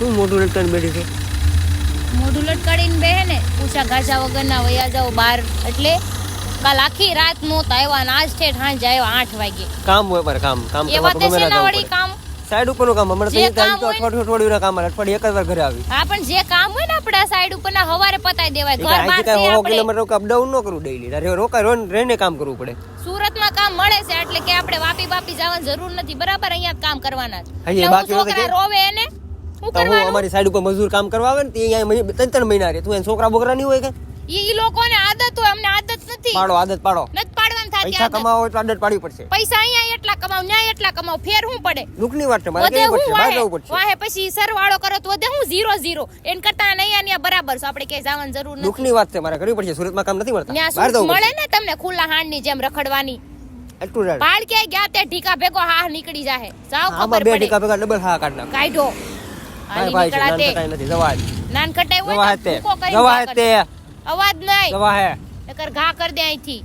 શું મોઢું લટકાઈને બેઠી છે મોઢું લટકાડીને બેહે ને પૂછા ગાજા વગરના વયા જાઓ બાર એટલે કાલ આખી રાત નહોતા આવ્યા અને આજ ઠેઠ સાંજે આવ્યા આઠ વાગે કામ હોય પર કામ કામ એ કરવા વાતે તો ગમે છે ના ને જવું વળી પડે કામ સાઈડ ઉપરનું કામ હમણાં જે તો કામ હોય- અઠવાડિયું અઠવાડિયું કામ આવે અઠવાડિયે એક જ વાર ઘરે આવી હા પણ જે કામ હોય ને આપણા સાઈડ ઉપર ના હવારે પતાઈ દેવાય એ ઘર કાંઈ બહાર અહીંથી છે કાંઈ સો આપણે કિલોમીટર અપડાઉન ન કરવું ડેઈલી રોકાય રોન રહીને કામ કરવું પડે સુરતમાં કામ મળે છે એટલે કે આપણે વાપી વાપી જવાની જરૂર નથી બરાબર અહીંયા જ કામ કરવાના છે અહીંયા એટલે હું બાકી હોય તો છોકરા કે- રોવે એને શું તો હું અમારી સાઈડ ઉપર મજૂર કામ કરવા આવે ને તે અહીંયા ત્રણ ત્રણ મહિના રહે. તું એને છોકરા બોકરા નહીં હોય કે? ઈ લોકોને આદત હોય અમને આદત નથી. પાડો આદત પાડો. નથી પાડવાની થતી પૈસા કમાવો એટલે આદત પાડવી પડશે. પૈસા અહીંયા એટલા કમાવ ન્યાય એટલા કમાવ ફેર હું પડે. દુઃખની વાત છે મારે કેવું પડશે? બહાર જવું પડશે. વાહે પછી સરવાળો કરો તો વધે હું ઝીરો ઝીરો એન કરતા અહીંયા ન્યા બરાબર છે આપણે કે જવાનું જરૂર નથી. દુઃખની વાત છે મારે કરવી પડશે. સુરતમાં કામ નથી મળતા. બહાર જવું મળે ને તમને ખુલ્લા હાંડની જેમ રખડવાની. પાડ ક્યાંય ગયા તે ઢીકા ભેગો હા નીકળી જાહે. જાવ ખબર પડે બે ઢીકા ભેગા ડબલ હા કાઢ નાખ. કાઢો. કાંઈ ભાઈ નાન તે નથી જવા નાન કટાઈ હોય હે ને તે. જવા હે તે. અવાજ નહીં. જવા હે નકર ઘા કર દે અહીંથી.